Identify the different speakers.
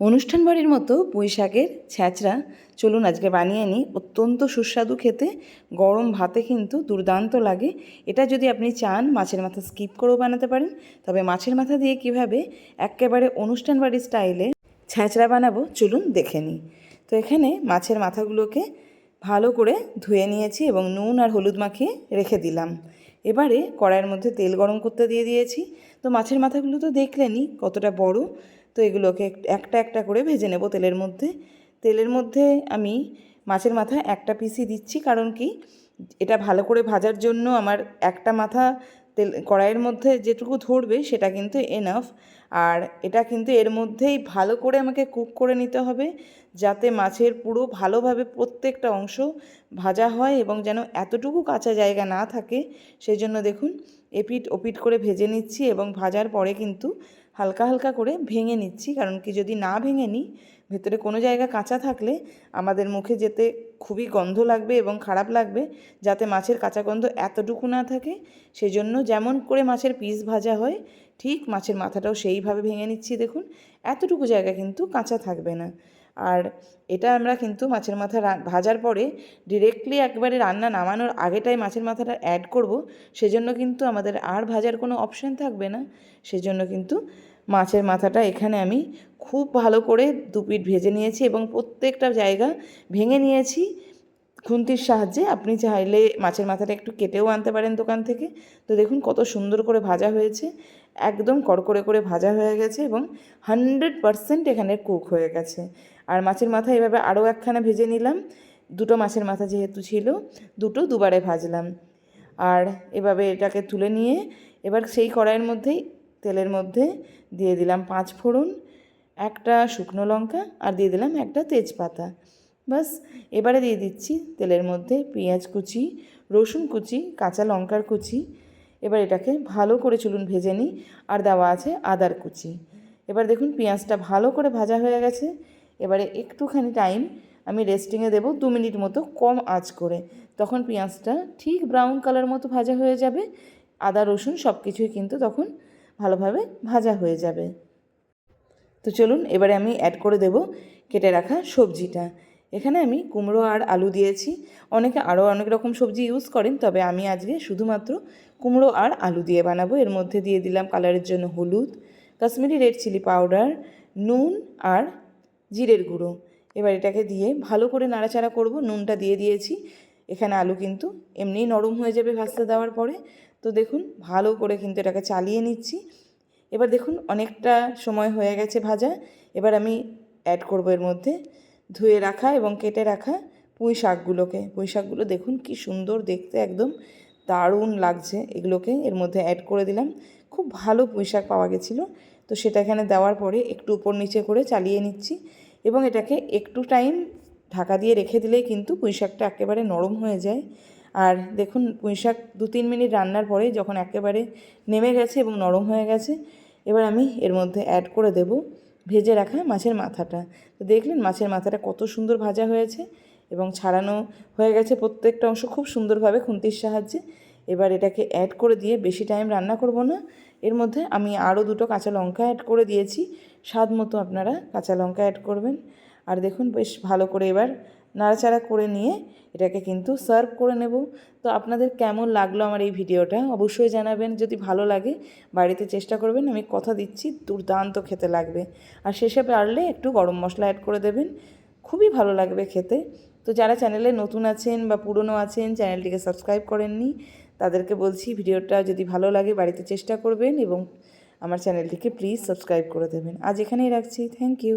Speaker 1: অনুষ্ঠান বাড়ির মতো পুঁই শাকের ছ্যাঁচড়া। চলুন আজকে বানিয়ে নিই অত্যন্ত সুস্বাদু খেতে। গরম ভাতে কিন্তু দুর্দান্ত লাগে। এটা যদি আপনি চান, মাছের মাথা স্কিপ করেও বানাতে পারেন। তবে মাছের মাথা দিয়ে কীভাবে একেবারে অনুষ্ঠান বাড়ির স্টাইলে ছ্যাঁচড়া বানাবো, চলুন দেখে নিই। তো এখানে মাছের মাথাগুলোকে ভালো করে ধুয়ে নিয়েছি এবং নুন আর হলুদ মাখিয়ে রেখে দিলাম। এবারে কড়াইয়ের মধ্যে তেল গরম করতে দিয়ে দিয়েছি। তো মাছের মাথাগুলো তো দেখলেনই কতটা বড়। তো এগুলোকে একটা একটা করে ভেজে নেব তেলের মধ্যে। তেলের মধ্যে আমি মাছের মাথা একটা পিসই দিচ্ছি, কারণ কি এটা ভালো করে ভাজার জন্য আমার একটা মাথা তেল, কড়াইয়ের মধ্যে যেটুকু ধরবে সেটা কিন্তু এনাফ আর এটা কিন্তু এর মধ্যেই ভালো করে আমাকে কুক করে নিতে হবে, যাতে মাছের পুরো ভালোভাবে প্রত্যেকটা অংশ ভাজা হয় এবং যেন এতটুকু কাঁচা জায়গা না থাকে। সেই জন্য দেখুন এপিট ওপিট করে ভেজে নিচ্ছি এবং ভাজার পরে কিন্তু হালকা হালকা করে ভেঙে নিচ্ছি। কারণ কি যদি না ভেঙে নিই, ভেতরে কোনো জায়গা কাঁচা থাকলে আমাদের মুখে যেতে খুবই গন্ধ লাগবে এবং খারাপ লাগবে, যাতে মাছের কাঁচা গন্ধ এতটুকু না থাকে। সেই জন্য যেমন করে মাছের পিস ভাজা হয়, ঠিক মাছের মাথাটাও সেইভাবে ভেঙে নিচ্ছি। দেখুন, এতটুকু জায়গা কিন্তু কাঁচা থাকবে না। আর এটা আমরা কিন্তু মাছের মাথা ভাজার পরে ডিরেক্টলি একবারে রান্না নামানোর আগেটাই মাছের মাথাটা অ্যাড করব। সেজন্য কিন্তু আমাদের আর ভাজার কোনো অপশান থাকবে না। সেজন্য কিন্তু মাছের মাথাটা এখানে আমি খুব ভালো করে দুপিট ভেজে নিয়েছি এবং প্রত্যেকটা জায়গা ভেঙে নিয়েছি। খুন্তির সাহায্যে আপনি চাইলে মাছের মাথাটা একটু কেটেও আনতে পারেন দোকান থেকে। তো দেখুন কত সুন্দর করে ভাজা হয়েছে। একদম কড়কড়ে করে ভাজা হয়ে গেছে এবং হান্ড্রেড পারসেন্ট এখানে কুক হয়ে গেছে। আর মাছের মাথা এভাবে আরও একখানা ভেজে নিলাম। দুটো মাছের মাথা যেহেতু ছিল, দুটো দুবারে ভাজলাম। আর এভাবে এটাকে তুলে নিয়ে এবার সেই কড়াইয়ের মধ্যেই তেলের মধ্যে দিয়ে দিলাম পাঁচ ফোড়ন, একটা শুকনো লঙ্কা আর দিয়ে দিলাম একটা তেজপাতা। বাস এবারে দিয়ে দিচ্ছি তেলের মধ্যে পেঁয়াজ কুচি, রসুন কুচি, কাঁচা লঙ্কার কুচি। এবার এটাকে ভালো করে চুলুন ভেজে নিই। আর দেওয়া আছে আদার কুচি। এবার দেখুন পেঁয়াজটা ভালো করে ভাজা হয়ে গেছে। এবারে একটুখানি টাইম আমি রেস্টিংয়ে দেবো, দু মিনিট মতো কম আঁচ করে। তখন পেঁয়াজটা ঠিক ব্রাউন কালার মতো ভাজা হয়ে যাবে, আদা, রসুন সব কিছুই কিন্তু তখন ভালোভাবে ভাজা হয়ে যাবে। তো চলুন, এবারে আমি অ্যাড করে দেব কেটে রাখা সবজিটা। এখানে আমি কুমড়ো আর আলু দিয়েছি। অনেকে আরও অনেক রকম সবজি ইউজ করেন, তবে আমি আজকে শুধুমাত্র কুমড়ো আর আলু দিয়ে বানাবো। এর মধ্যে দিয়ে দিলাম কালারের জন্য হলুদ, কাশ্মীরি রেড চিলি পাউডার নুন আর জিরের গুঁড়ো। এবার এটাকে দিয়ে ভালো করে নাড়াচাড়া করব। নুনটা দিয়ে দিয়েছি। এখানে আলু কিন্তু এমনিই নরম হয়ে যাবে ভাজতে দেওয়ার পরে। তো দেখুন, ভালো করে কিন্তু এটাকে চালিয়ে নিচ্ছি। এবার দেখুন, অনেকটা সময় হয়ে গেছে ভাজা। এবার আমি অ্যাড করব এর মধ্যে ধুয়ে রাখা এবং কেটে রাখা পুঁই শাকগুলোকে। পুঁই শাকগুলো দেখুন, কি সুন্দর দেখতে একদম দারুণ লাগছে। এগুলোকে এর মধ্যে অ্যাড করে দিলাম। খুব ভালো পুঁই শাক পাওয়া গেছিল। তো সেটা এখানে দেওয়ার পরে একটু উপর নিচে করে চালিয়ে নিচ্ছি এবং এটাকে একটু টাইম ঢাকা দিয়ে রেখে দিলেই কিন্তু পুঁই শাকটা একেবারে নরম হয়ে যায়। আর দেখুন, পুঁই শাক দু তিন মিনিট রান্নার পরে যখন একেবারে নেমে গেছে এবং নরম হয়ে গেছে, এবার আমি এর মধ্যে অ্যাড করে দেব ভেজে রাখা মাছের মাথাটা। তো দেখলেন, মাছের মাথাটা কত সুন্দর ভাজা হয়েছে এবং ছাড়ানো হয়ে গেছে প্রত্যেকটা অংশ খুব সুন্দরভাবে খুন্তির সাহায্যে। এবার এটাকে অ্যাড করে দিয়ে বেশি টাইম রান্না করব না। এর মধ্যে আমি আরও দুটো কাঁচা লঙ্কা অ্যাড করে দিয়েছি। স্বাদ মতো আপনারা কাঁচা লঙ্কা অ্যাড করবেন। আর দেখুন, বেশ ভালো করে এবার নাড়াচাড়া করে নিয়ে এটাকে কিন্তু সার্ভ করে নেব। তো আপনাদের কেমন লাগল আমার এই ভিডিওটা অবশ্যই জানাবেন। যদি ভালো লাগে, বাড়িতে চেষ্টা করবেন, আমি কথা দিচ্ছি, দুর্দান্ত খেতে লাগবে। আর শেষে পারলে একটু গরম মশলা অ্যাড করে দেবেন। খুবই ভালো লাগবে খেতে। তো যারা চ্যানেলে নতুন আছেন বা পুরনো আছেন চ্যানেলটিকে সাবস্ক্রাইব করেননি তাদেরকে বলছি ভিডিওটা যদি ভালো লাগে বাড়িতে চেষ্টা করবেন এবং আমার চ্যানেলটিকে প্লিজ সাবস্ক্রাইব করে দেবেন। আজ এখানেই রাখছি। Thank you